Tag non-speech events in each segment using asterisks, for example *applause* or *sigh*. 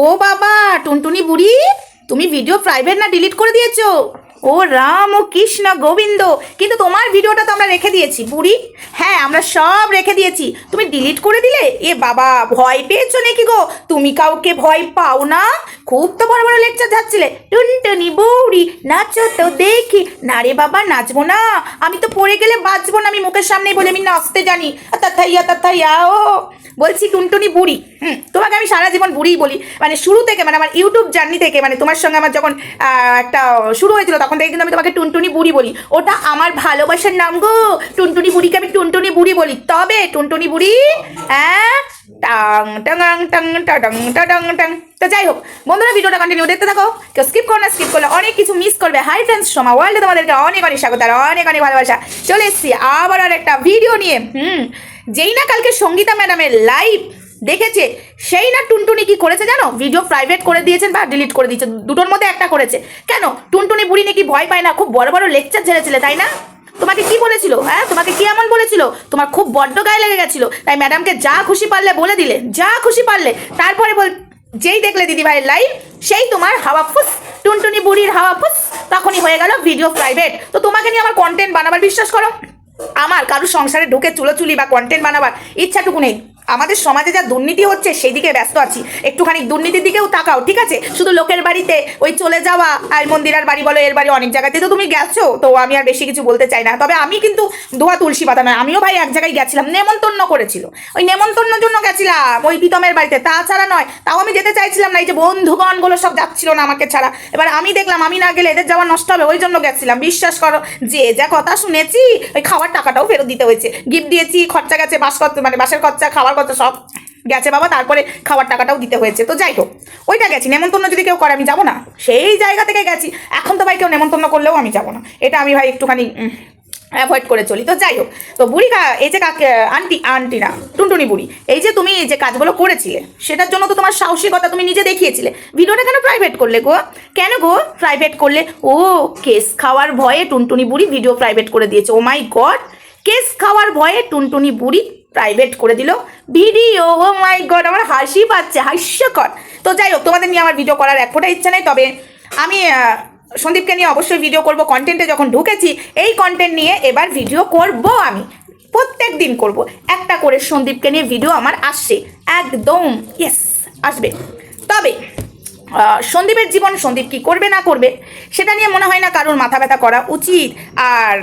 ও বাবা টুনটুনি বুড়ি তুমি ভিডিও প্রাইভেট না ডিলিট করে দিয়েছ? ও রাম ও কৃষ্ণ গোবিন্দ, কিন্তু তোমার ভিডিওটা তো আমরা রেখে দিয়েছি, বুড়ি। হ্যাঁ আমরা সব রেখে দিয়েছি। তুমি ডিলিট করে দিলে? এ বাবা, ভয় পেয়েছ নাকি গো? তুমি কাউকে ভয় পাও না? খুব তো বড় বড় লেকচার যাচ্ছিলে। টুনটুনি বৌড়ি, নাচো তো দেখি। না রে বাবা, নাচবো না। আমি তো পড়ে গেলে বাঁচবো না, আমি মুখের সামনেই বলে আমি নাচতে জানি। তাথাইয়া তাথাইয়া, ও। বলছি টুনটুনি বুড়ি, হুম, তোমাকে আমি সারা জীবন বুড়িই বলি। মানে শুরু থেকে মানে আমার ইউটিউব জার্নি থেকে মানে তোমার সঙ্গে আমার যখন একটা শুরু হয়েছিল, তখন থেকে কিন্তু আমি তোমাকে টুনটুনি বুড়ি বলি। ওটা আমার ভালোবাসার নাম গো। টুনটুনি বুড়িকে আমি টুনটুনি বুড়ি বলি। তবে টুনটুনি বুড়ি হ্যাঁ টাং টাং টাং টাং টাং টাং। তো যাই হোক, বন্ধুরা ভিডিওটা কন্টিনিউ দেখতে থাকো। কেউ স্কিপ করো না স্কিপ করলে অনেক কিছু মিস করবে। হাই ফ্রেন্ডস সোমা ওয়ার্ল্ডে তোমাদেরকে অনেক অনেক স্বাগত আর অনেক অনেক ভালোবাসা। চলে এসেছি আবার আর একটা ভিডিও নিয়ে। হুম, যেই না কালকে সঙ্গীতা ম্যাডামের লাইভ দেখেছে? সেই না টুনটুনি কি করেছে জানো? ভিডিও প্রাইভেট করে দিয়েছেন বা ডিলিট করে দিয়েছে দুটোর মধ্যে একটা করেছে। কেন? টুনটুনি বুড়ি নাকি ভয় পায় না? খুব বড় বড় লেকচার ঝেড়েছিলে তাই না? তোমাকে কি বলেছিল? হ্যাঁ? তোমাকে কি এমন বলেছিল? তোমার খুব বড্ড গায়ে লেগে গেছিল। তাই ম্যাডামকে যা খুশি পারলে বলে দিলে। যা খুশি পারলে। তারপরে বল যেই দেখলে দিদি ভাইয়ের লাইভ সেই তোমার হাওয়া ফুস। টুনটুনি বুড়ির হাওয়া ফুস। তখনই হয়ে গেল ভিডিও প্রাইভেট তো তোমাকে নিয়ে আমার কন্টেন্ট বানাবার বিশ্বাস করো? আমার কারোর সংসারে ঢুকে চুলোচুলি বা কন্টেন্ট বানাবার ইচ্ছাটুকু নেই। আমাদের সমাজে যা দুর্নীতি হচ্ছে সেই দিকে ব্যস্ত আছি। একটুখানি দুর্নীতির দিকেও তাকাও, ঠিক আছে? শুধু লোকের বাড়িতে ওই চলে যাওয়া আর মন্দিরার বাড়ি বলো, এর বাড়ি অনেক জায়গাতে তো তুমি গেছো, তো আমি আর বেশি কিছু বলতে চাই না। তবে আমি কিন্তু দোয়া তুলসী পাতা নয়, আমিও ভাই এক জায়গায় গেছিলাম, নেমন্তন্ন করেছিল। ওই নেমন্তন্নর জন্য গেছিলাম, ওই প্রীতমের বাড়িতে। তাছাড়া নয়, তাও আমি যেতে চাইছিলাম না, এই যে বন্ধুগণগুলো সব যাচ্ছিল না আমাকে ছাড়া। এবার আমি দেখলাম, আমি না গেলে এদের যাওয়া নষ্ট হবে, ওই জন্য গেছিলাম। বিশ্বাস করো, যে যা কথা শুনেছি, ওই খাওয়ার টাকাটাও ফেরত দিতে হয়েছে। গিফট দিয়েছি, খরচা গেছে বাস মানে বাসের খরচা, খাওয়ার খরচা সব গেছে বাবা, তারপরে খাওয়ার টাকাটাও দিতে হয়েছে। তো যাই হোক, ওইটা গেছি, নেমন্তন্ন যদি কেউ করে, আমি যাব না। সেই জায়গা থেকে গেছি। এখন তো ভাই কেউ নেমন্তন্ন করলেও আমি যাব না। এটা আমি ভাই একটুখানি অ্যাভয়েড করে চলি। তো যাই হোক, তো বুড়ি কা, এই যে কাকে, আন্টি আন্টি না, টুনটুনি বুড়ি, এই যে তুমি এই যে কাজগুলো করেছিলে, সেটার জন্য তো তোমার সাহসিকতা তুমি নিজে দেখিয়েছিলে। ভিডিওটা কেন প্রাইভেট করলে গো? কেন গো প্রাইভেট করলে? ও, কেস খাওয়ার ভয়ে টুনটুনি বুড়ি ভিডিও প্রাইভেট করে দিয়েছে। ও মাই গড কেস খাওয়ার ভয়ে টুনটুনি বুড়ি প্রাইভেট করে দিল। ভিডিও, ও মাই গড আমার হাসি পাচ্ছে, হাস্যকর। তো যাই হোক, তোমাদের নিয়ে আমার ভিডিও করার এক ফোঁটা ইচ্ছা নেই, তবে আমি সন্দীপকে নিয়ে অবশ্যই ভিডিও করব। কন্টেন্টে যখন ঢুকেছি, এই কন্টেন্ট নিয়ে এবার ভিডিও করব আমি। প্রত্যেক দিন করব। একটা করে সন্দীপকে নিয়ে ভিডিও আমার আসছে। একদম ইয়েস আসবে। তবে সন্দীপের জীবন সন্দীপ কি করবে না করবে, সেটা নিয়ে মনে হয় না কারোর মাথা ব্যথা করা উচিত। আর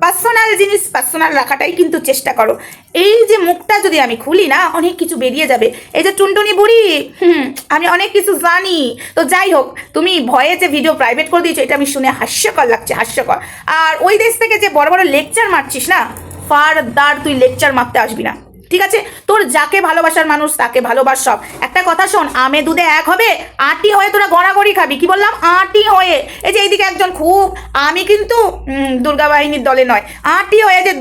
পার্সোনাল জিনিস পার্সোনাল রাখাটাই কিন্তু চেষ্টা করো। এই যে মুখটা যদি আমি খুলি না, অনেক কিছু বেরিয়ে যাবে। এই যে টুনটুনি বুড়ি, হুম, আমি অনেক কিছু জানি। তো যাই হোক, তুমি ভয়ে যে ভিডিও প্রাইভেট করে দিয়েছ, এটা আমি শুনে হাস্যকর লাগছে, হাস্যকর। আর ওই দেশ থেকে যে বড় বড় লেকচার মারছিস না ফার ফারদার তুই লেকচার মারতে আসবি না। ঠিক আছে? তোর যাকে ভালোবাসার মানুষ, তাকে ভালোবাস সব। একটা কথা শোন, আমে দুধে এক হবে, আটি হয়ে তোরা গড়াগড়ি খাবি। কি বললাম? আটি হয়ে। এই যে এইদিকে একজন খুব, আমি কিন্তু দুর্গা বাহিনীর দলে নয়। আটি হয়ে যে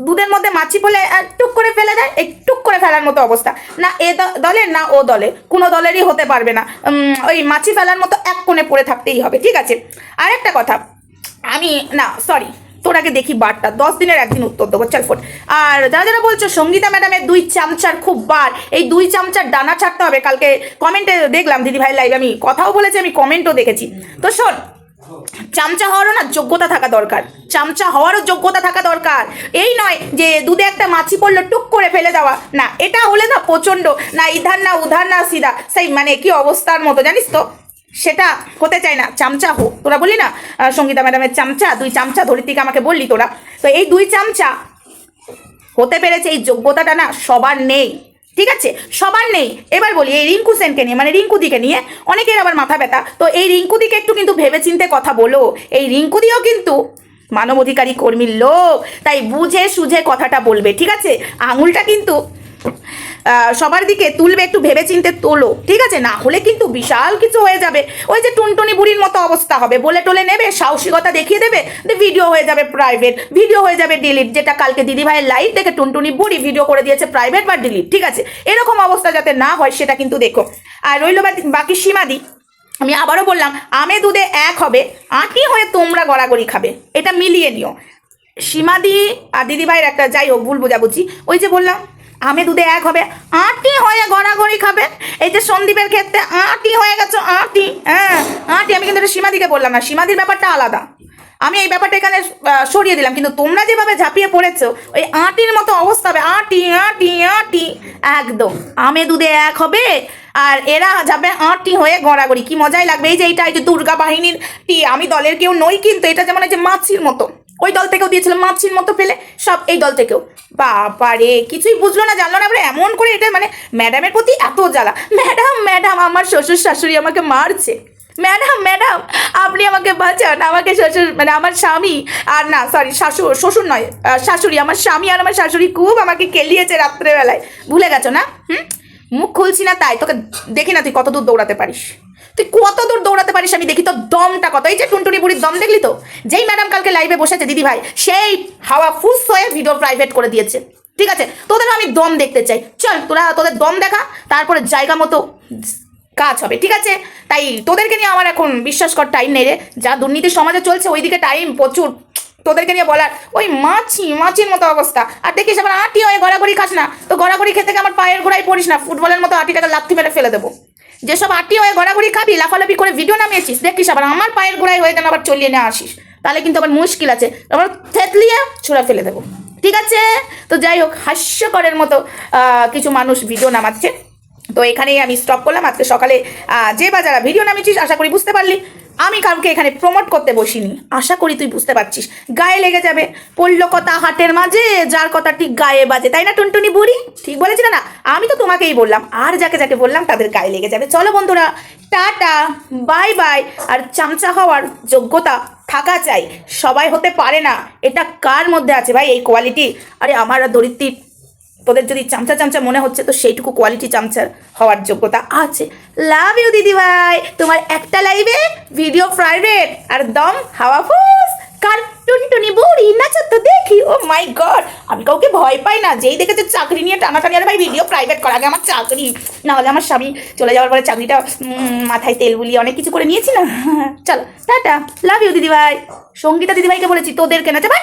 দুধের মধ্যে মাছি ফেলে টুক করে ফেলে দেয়, এই টুক করে ফেলার মতো অবস্থা। না এ দ- দলের না ও দলে, কোনো দলেরই হতে পারবে না। ওই মাছি ফেলার মতো এক কোণে পড়ে থাকতেই হবে, ঠিক আছে? আর একটা কথা, আমি, না সরি তোর আগে দেখি বারটা, দশ দিনের একদিন উত্তর দেবো, চল ফোন। আর যারা যারা বলছো সঙ্গীতা ম্যাডামের দুই চামচার খুব বার, এই দুই চামচার ডানা ছাড়তে হবে, কালকে কমেন্টে দেখলাম, দিদি ভাই লাইভ আমি কথাও বলেছি, আমি কমেন্টও দেখেছি। তো শোন, চামচা হওয়ারও না যোগ্যতা থাকা দরকার, চামচা হওয়ারও যোগ্যতা থাকা দরকার। এই নয় যে দুধে একটা মাছি পড়ল, টুক করে ফেলে দেওয়া, না, এটা হলে না প্রচণ্ড, না ইধার না উধার না সিধা, সেই মানে কি অবস্থার মতো, জানিস তো? সেটা হতে চায় না। চামচা হোক। তোরা বললি না সঙ্গীতা ম্যাডামের চামচা, দুই চামচা ধরিত্রীকে আমাকে বললি তোরা। তো এই দুই চামচা হতে পেরেছে এই যোগ্যতাটা না সবার নেই। ঠিক আছে? সবার নেই। এবার বলি, এই রিঙ্কু সেনকে নিয়ে মানে রিঙ্কুদিকে নিয়ে অনেকের আবার মাথা ব্যথা। তো এই রিঙ্কু দিকে একটু কিন্তু ভেবেচিন্তে কথা বলো। এই রিঙ্কু দিয়েও কিন্তু মানবাধিকারী কর্মীর লোক তাই বুঝে সুঝে কথাটা বলবে। ঠিক আছে? আঙুলটা কিন্তু সবার দিকে তুলবে, একটু ভেবেচিন্তে তোলো, ঠিক আছে? না হলে কিন্তু বিশাল কিছু হয়ে যাবে। ওই যে টুনটুনি বুড়ির মতো অবস্থা হবে। বলে টোলে নেবে, সাহসিকতা দেখিয়ে দেবে ভিডিও হয়ে যাবে প্রাইভেট ভিডিও হয়ে যাবে ডিলিট যেটা কালকে দিদি ভাইয়ের লাইভ দেখে টুনটুনি বুড়ি ভিডিও করে দিয়েছে প্রাইভেট বা ডিলিট ঠিক আছে? এরকম অবস্থা যাতে না হয়, সেটা কিন্তু দেখো। আর রইল বাকি সীমাদি। আমি আবারও বললাম আমে দুধে এক হবে, আটি হয়ে তোমরা গড়াগড়ি খাবে। এটা মিলিয়ে নিও। সীমাদি আর দিদিভাইয়ের একটা যাই হোক, ভুল বোঝাবুঝি। ওই যে বললাম আমে দুধে এক হবে। আটি হয়ে গড়াগড়ি খাবে। এই যে সন্দীপের ক্ষেত্রে আটি হয়ে গেছো, আটি। হ্যাঁ আটি আমি কিন্তু এটা সীমাদিকে বললাম না, সীমাদির ব্যাপারটা আলাদা। আমি এই ব্যাপারটা এখানে সরিয়ে দিলাম। কিন্তু তোমরা যেভাবে ঝাঁপিয়ে পড়েছো, ওই আটির মতো অবস্থা হবে। আটি আটি আটি। একদম। আমে দুধে এক হবে, আর এরা যাবে আটি হয়ে গড়াগড়ি। কি মজাই লাগবে। এই যে এইটা, এই যে দুর্গা বাহিনীর টি, আমি দলের কেউ নই কিন্তু এটা যেমন এই যে মাছির মতো। ওই দল থেকেও দিয়েছিল মাছির মতো ফেলে সব এই দল থেকেও। বাবারে কিছুই বুঝলো না, জানলো না এবারে এমন করে এটা মানে ম্যাডামের প্রতি এত জ্বালা। ম্যাডাম ম্যাডাম আমার শ্বশুর শাশুড়ি আমাকে মারছে। ম্যাডাম ম্যাডাম আপনি আমাকে বাঁচান, আমাকে শ্বশুর মানে আমার স্বামী আর না সরি শাশুড় শ্বশুর নয় শাশুড়ি, আমার স্বামী আর আমার শাশুড়ি খুব আমাকে কেলিয়েছে রাত্রেবেলায়। ভুলে গেছো না? হুম? মুখ খুলছি না তাই, তোকে দেখি না তুই কত দূর দৌড়াতে পারিস। তুই কত পারিস আমি দেখি তো দমটা কত? এই যে টুনটুনি বুড়ির দম দেখলি তো? যেই ম্যাডাম কালকে লাইভে বসেছে, দিদি ভাই, সেই হাওয়া ফুস হয়ে ভিডিও প্রাইভেট করে দিয়েছে। ঠিক আছে? তোদেরও আমি দম দেখতে চাই। চল, তোরা তোদের দম দেখা, তারপরে জায়গা মতো কাজ হবে, ঠিক আছে? তাই তোদেরকে নিয়ে আমার এখন বিশ্বাস কর টাইম নেই রে। যা দুর্নীতি সমাজে চলছে, ওইদিকে টাইম প্রচুর। তোদেরকে নিয়ে বলার, ওই মাছি, মাছির মতো অবস্থা। আর দেখিস, আবার আটি হয়ে গড়াগড়ি খাস না। তো গড়াগড়ি খেতে আমার পায়ের গোড়ায় পড়িস না। ফুটবলের মতো আটিটাকে লাথি মেরে ফেলে দেবো। যেসব আটি হয়ে ঘোরাঘুরি খাবি, লাফালাফি করে ভিডিও নামিয়েছিস, দেখিস আবার আমার পায়ের গোড়ায় হয়ে যেন আবার চলিয়ে নিয়ে আসিস। তাহলে কিন্তু আবার মুশকিল আছে। আবার থেতলিয়ে ছোড়া ফেলে দেবো। ঠিক আছে? তো যাই হোক, হাস্যকরের মতো কিছু মানুষ ভিডিও নামাচ্ছে। তো এখানেই আমি স্টপ করলাম। আজকে সকালে যে বা যারা ভিডিও নামিয়েছিস, আশা করি বুঝতে পারলি। আমি কাউকে এখানে প্রমোট করতে বসিনি। আশা করি তুই বুঝতে পারছিস। গায়ে লেগে যাবে। পড়ল কথা হাটের মাঝে, যার কথা ঠিক গায়ে বাজে। তাই না, টুনটুনি বুড়ি? ঠিক বলেছি না আমি তো তোমাকেই বললাম। আর যাকে যাকে বললাম, তাদের গায়ে লেগে যাবে। চলো বন্ধুরা, টাটা, বাই বাই। আর চামচা হওয়ার যোগ্যতা থাকা চাই। সবাই হতে পারে না। এটা কার মধ্যে আছে ভাই এই কোয়ালিটি আরে আমার দরিদ্রীর তোদের যদি চামচা চামচা মনে হচ্ছে, তো সেইটুকু কোয়ালিটি চামচার হওয়ার যোগ্যতা আছে। লাভ ইউ দিদি ভাই! তোমার একটা লাইভে ভিডিও প্রাইভেট আর দম, হাওয়া ফুস কার টুনটুনি বুড়ি, নাচো তো দেখি। ও মাই গড আমি কাউকে ভয় পাই না। যেই দেখেছে চাকরি নিয়ে টানাটানি, আর ভাই ভিডিও প্রাইভেট করা। আগে আমার চাকরি না হলে আমার স্বামী চলে যাওয়ার পরে চাকরিটা মাথায় তেল বুলিয়ে অনেক কিছু করে নিয়েছি না *laughs* চলো, টাটা। লাভ ইউ দিদি ভাই। সঙ্গীতা দিদি ভাইকে বলেছি, তোদেরকে না ভাই